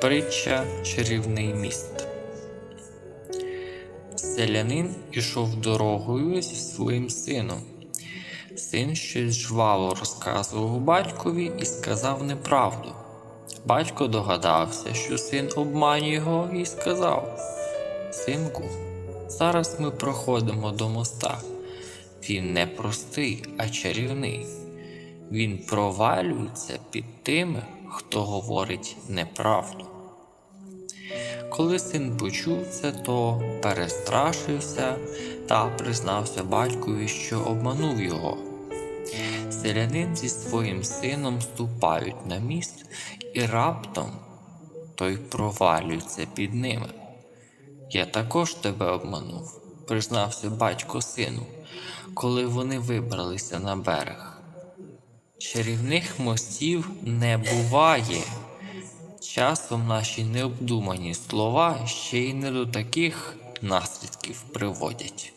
Притча Чарівний міст. Селянин ішов дорогою зі своїм сином. Син щось жваво розказував батькові і сказав неправду. Батько догадався, що син обманює його, і сказав: Синку, зараз ми проходимо до моста. Він не простий, а чарівний. Він провалюється під тими, хто говорить неправду. Коли син почув це, то перестрашився та признався батькові, що обманув його. Селянин зі своїм сином ступають на міст, і раптом той провалюється під ними. Я також тебе обманув, признався батько сину, коли вони вибралися на берег. Чарівних мостів не буває. Часом наші необдумані слова ще й не до таких наслідків приводять.